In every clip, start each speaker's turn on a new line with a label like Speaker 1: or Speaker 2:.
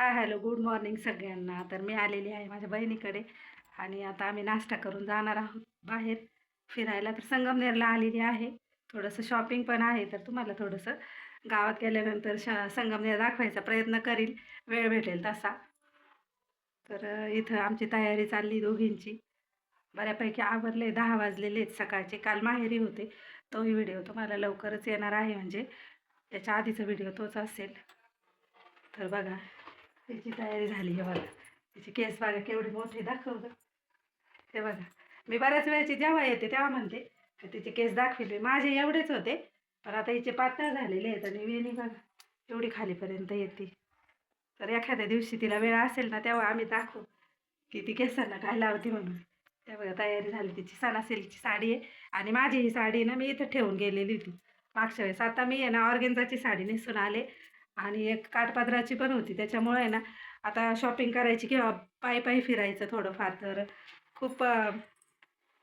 Speaker 1: Hi hello good morning सगळ्यांना. तर मी आलेली आहे माझ्या बहिणीकडे आणि आता आम्ही नाश्ता करून जाणार आहोत बाहेर फिरायला. तर संगमनेरला आलेली आहे. थोडंसं शॉपिंग पण आहे तर तुम्हाला थोडंसं गावात गेल्यानंतर श संगमनेर दाखवायचा प्रयत्न करील. वेळ भेटेल तसा. तर इथं आमची तयारी चालली दोघींची. बऱ्यापैकी आवरले दहा वाजलेले आहेत सकाळचे. काल माहेरी होते. तोही व्हिडिओ तुम्हाला लवकरच येणार आहे. म्हणजे त्याच्या आधीचा व्हिडिओ तोच असेल. तर बघा. तिची तयारी झाली हे बघा. तिची केस बघा केवढी मोठी दाखवलं. ते बघा. मी बऱ्याच वेळेची जेव्हा येते तेव्हा म्हणते की तिचे केस दाखविले. माझे एवढेच होते पण आता हिचे पातळ झालेले आहेत आणि वेणी बघा एवढी खालीपर्यंत येते. तर एखाद्या दिवशी तिला वेळ असेल ना तेव्हा आम्ही दाखवू की ती केसांना काय लावते म्हणून. त्या बघा तयारी झाली. तिची सणासिल्कची साडी आहे. आणि माझी ही साडी ना मी इथं ठेवून गेलेली होती. मागच्या वेळेस. आता मी आहे ना ऑर्गेन्झाची साडी नेसून आले. आणि एक काठपादराची पण होती. त्याच्यामुळे आहे ना आता शॉपिंग करायची किंवा पायी पायी फिरायचं थोडंफार तर खूप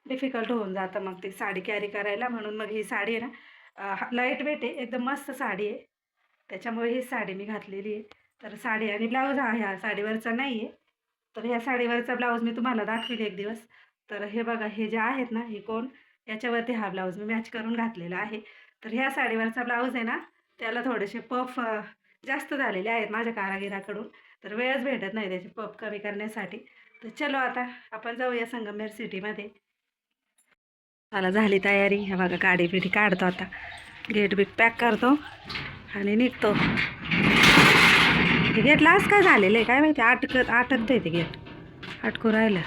Speaker 1: डिफिकल्ट होऊन जातं मग ती साडी कॅरी करायला. म्हणून मग ही साडी आहे ना लाइट वेट आहे. एकदम मस्त साडी आहे. त्याच्यामुळे ही साडी मी घातलेली आहे. तर साडी आणि ब्लाऊज हा ह्या साडीवरचा नाही आहे तर ह्या साडीवरचा ब्लाऊज मी तुम्हाला दाखवेल एक दिवस. तर हे बघा हे जे आहेत ना हे कोण? याच्यावरती हा ब्लाऊज मी मॅच करून घातलेला आहे. तर ह्या साडीवरचा ब्लाऊज आहे ना त्याला थोडेसे पफ जास्त झालेले आहेत माझ्या कारागिराकडून. तर वेळच भेटत नाही त्याचे पफ कमी करण्यासाठी. तर चलो आता आपण जाऊया संगमेर सिटीमध्ये. मला झाली तयारी. हे बघा गाडी बिडी काढतो आता. गेट बीट पॅक करतो आणि निघतो. हे गेटला आज काय झालेलं आहे? काय माहिती? आटकत अटकतं आहे ते गेट. अटकू राहिलं.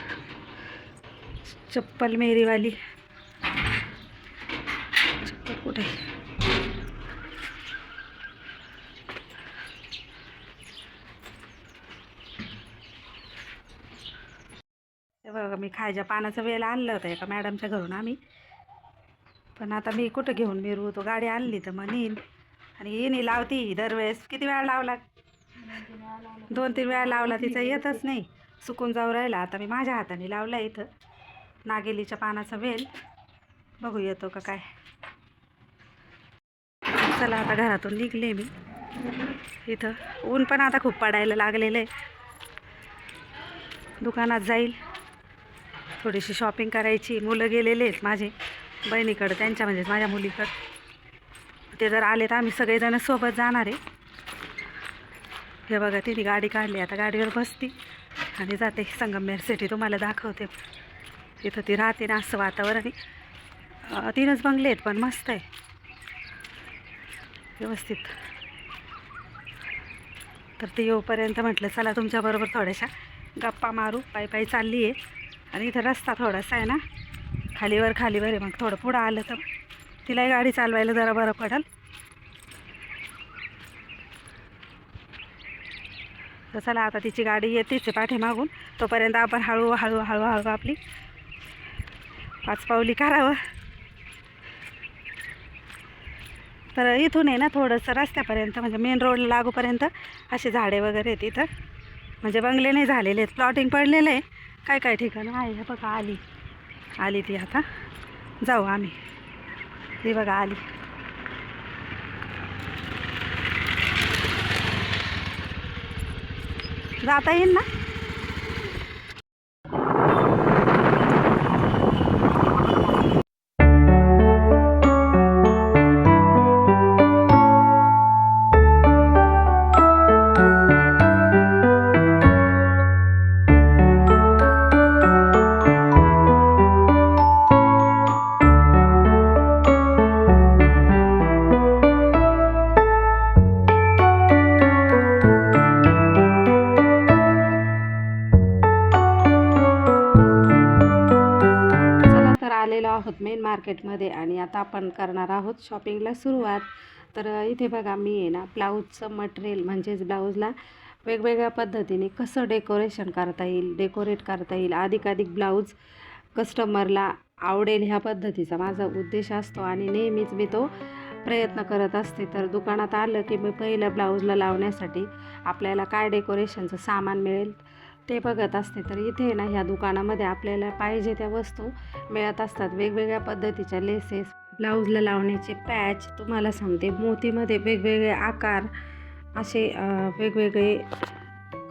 Speaker 1: चप्पल मेरीवाली. चप्पल कुठे हे बघा मी खायच्या पानाचं वेळ आणलं होतं एका मॅडमच्या घरून आम्ही. पण आता मी कुठं घेऊन मिरू? तो गाडी आणली तर मग नेईन. आणि येणे लावती दरवेळेस किती वेळा लावला? दोन तीन वेळा लावला तिचा येतच नाही. सुकून जाऊ राहिला. आता मी माझ्या हाताने लावला इथं. नागेलीच्या पानाचा वेल. बघू येतो का काय. चला आता घरातून निघले मी. इथं ऊन पण आता खूप पडायला लागलेलं आहे. दुकानात जाईल. थोडीशी शॉपिंग करायची. मुलं गेलेले आहेत माझे बहिणीकडं त्यांच्या म्हणजेच माझ्या मुलीकडं. ते जर आले तर आम्ही सगळेजण सोबत जाणार आहे. हे बघा तिने गाडी काढली. आता गाडीवर बसती आणि जाते. संगमनेर सिटी तुम्हाला दाखवते. तिथं ती राहते ना असं वातावरण आहे. तीनच बंगले आहेत पण मस्त आहे. व्यवस्थित. तर ते येऊपर्यंत म्हटलं चला तुमच्याबरोबर थोड्याशा गप्पा मारू. पायी पायी चालली आहे आणि इथं रस्ता थोडासा आहे ना. खालीवर खालीवर आहे मग थोडं पुढं आलं तर तिलाही गाडी चालवायला जरा बरं पडेल. तर चला आता तिची गाडी येतेच आहे पाठीमागून. तोपर्यंत आपण हळू हळू हळू हळू आपली पाच पावली करावं. तर इथून आहे ना थोडंसं रस्त्यापर्यंत म्हणजे मेन रोडला लागूपर्यंत असे झाडे वगैरे आहेत इथं. म्हणजे बंगले नाही झालेले आहेत प्लॉटिंग पडलेलं आहे. काय काय ठिकाणं आहे? हे बघा आली. आली ती आता. जाऊ आम्ही. ती बघा आली. जाता येईल ना? मार्केटमध्ये आणि आता आपण करणार आहोत शॉपिंगला सुरुवात. तर इथे बघा मी आहे ना ब्लाऊजचं मटेरियल म्हणजेच ब्लाऊजला वेगवेगळ्या पद्धतीने कसं डेकोरेशन करता येईल डेकोरेट करता येईल. अधिकाधिक ब्लाऊज कस्टमरला आवडेल ह्या पद्धतीचा माझा उद्देश असतो आणि नेहमीच मी तो प्रयत्न करत असते. तर दुकानात आलं की मी पहिल्या ब्लाऊजला लावण्यासाठी आपल्याला काय डेकोरेशनचं सामान मिळेल ते बघत असते. तर इथे ना ह्या दुकानामध्ये आपल्याला पाहिजे त्या वस्तू मिळत असतात. वेगवेगळ्या पद्धतीच्या लेसेस ब्लाऊजला लावण्याचे पॅच तुम्हाला सांगते मोतीमध्ये वेगवेगळे आकार असे वेगवेगळे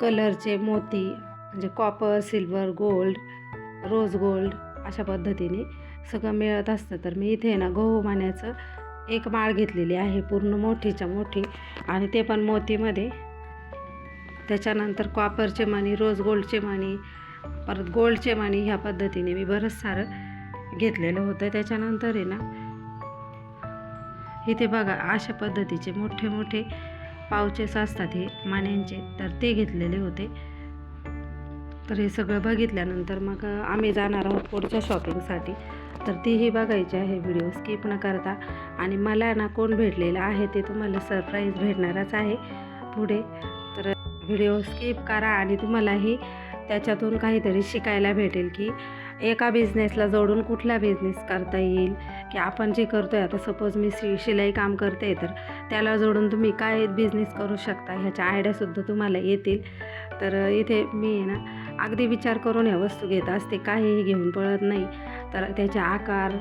Speaker 1: कलरचे मोती म्हणजे copper silver gold rose gold अशा पद्धतीने सगळं मिळत असतं. तर मी इथे ना गहू मान्याचं एक माळ घेतलेली आहे. पूर्ण मोठीच्या मोठी आणि ते पण मोतीमध्ये त्याच्यानंतर कॉपरचे माणी रोज गोल्डचे माणी परत गोल्डचे माणी ह्या पद्धतीने मी बरंच सारं घेतलेलं होतं. त्याच्यानंतर आहे ना इथे बघा अशा पद्धतीचे मोठे मोठे पावचेस असतात हे माण्यांचे तर ते घेतलेले होते. तर हे सगळं बघितल्यानंतर मग आम्ही जाणार आहोत पुढच्या शॉपिंगसाठी तर तीही बघायची आहे व्हिडिओ स्किप न करता. आणि मला ना कोण भेटलेलं आहे ते तुम्हाला सरप्राईज भेटणारच आहे पुढे. तर व्हिडिओ स्किप करा आणि तुम्हालाही त्याच्यातून काहीतरी शिकायला भेटेल की एका बिझनेसला जोडून कुठला बिझनेस करता येईल की आपण जे करतो आहे आता सपोज मी शि शिलाई काम करते तर त्याला जोडून तुम्ही काय बिझनेस करू शकता ह्याच्या आयडियासुद्धा तुम्हाला येतील. तर इथे मी आहे ना अगदी विचार करून ह्या वस्तू घेत असते काहीही घेऊन पळत नाही. तर त्याचे आकार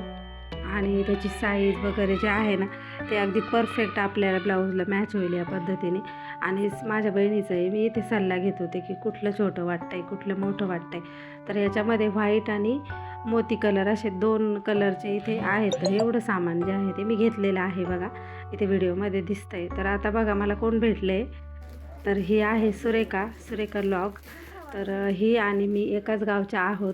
Speaker 1: आणि त्याची साईज वगैरे जे आहे ना ते अगदी परफेक्ट आपल्याला ब्लाऊजला मॅच होईल या पद्धतीने. आणि माझ्या माझ्या बहिणीचाही मी इथे सल्ला घेत होते की कुठलं छोटं वाटतं आहे कुठलं मोठं वाटतं आहे तर याच्यामध्ये व्हाईट आणि मोती कलर असे दोन कलरचे इथे आहेत. तर एवढं सामान जे आहे ते मी घेतलेलं आहे बघा. इथे व्हिडिओमध्ये दिसतंय. तर आता बघा मला कोण भेटलं आहे तर ही आहे सुरेखा सुरेखा लॉग तर ही आणि मी एकाच गावच्या आहोत.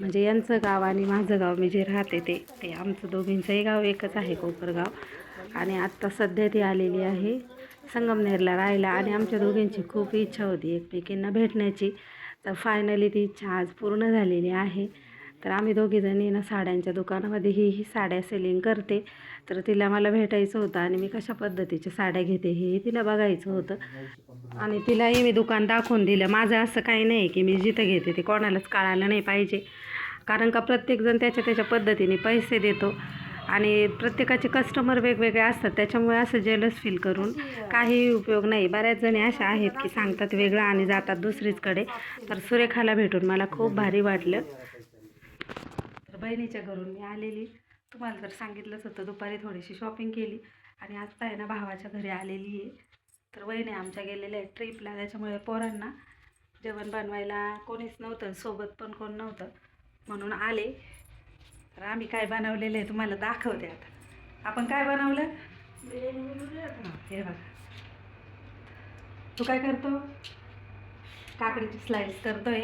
Speaker 1: म्हणजे यांचं गाव आणि माझं गाव मी जे राहते ते ते आमचं दोघींचंही गाव एकच आहे कोपरगाव आणि आत्ता सध्या ती आलेली आहे संगमनेरला राहायला आणि आमच्या दोघींची खूप इच्छा होती एकमेकींना भेटण्याची. तर फायनली ती इच्छा आज पूर्ण झालेली आहे. तर आम्ही दोघीजणी ना साड्यांच्या दुकानामध्ये ही ही साड्या सेलिंग करते. तर तिला मला भेटायचं होतं आणि मी कशा पद्धतीच्या साड्या घेते हे तिला बघायचं होतं. आणि तिलाही मी दुकान दाखवून दिलं. माझं असं काही नाही की मी जिथं घेते ते कोणालाच कळायला नाही पाहिजे. कारण का प्रत्येकजण त्याच्या त्याच्या पद्धतीने पैसे देतो. आणि प्रत्येकाचे कस्टमर वेगवेगळे असतात त्याच्यामुळे असं जेलस फील करून काही उपयोग नाही. बऱ्याच जणी अशा आहेत की सांगतात वेगळं आणि जातात दुसरीचकडे. तर सुरेखाला भेटून मला खूप भारी वाटलं. तर बहिणीच्या घरून मी आलेली. तुम्हाला तर सांगितलंच होतं दुपारी थोडीशी शॉपिंग केली आणि आत्ता आहे ना भावाच्या घरी आलेली आहे. तर वहिनी आमच्या गेलेल्या आहेत ट्रिपला त्याच्यामुळे पोरांना जेवण बनवायला कोणीच नव्हतं सोबत पण कोण नव्हतं. म्हणून आले. तर आम्ही काय बनवलेलं आहे तुम्हाला दाखवते आता. आपण काय बनवलं? हे बघा. तू काय करतो? काकडीची स्लाईस करतोय.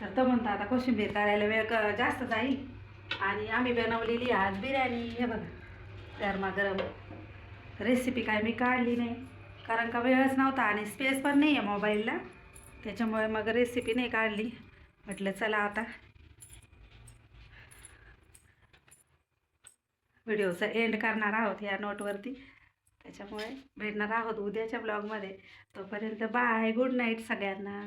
Speaker 1: तर तो म्हणतो आता कोशिंबीर करायला वेळ क- जास्त जाईल. आणि आम्ही बनवलेली आज बिर्याणी. हे बघा गरमागरम रेसिपी काय मी काढली नाही. कारण का वेळच नव्हता आणि स्पेस पण नाही आहे मोबाईलला त्याच्यामुळे मग रेसिपी नाही काढली. म्हटलं चला आता. व्हिडिओचं एंड करणार आहोत या नोटवरती त्याच्यामुळे भेटणार आहोत उद्याच्या ब्लॉगमध्ये तोपर्यंत बाय गुड नाईट सगळ्यांना.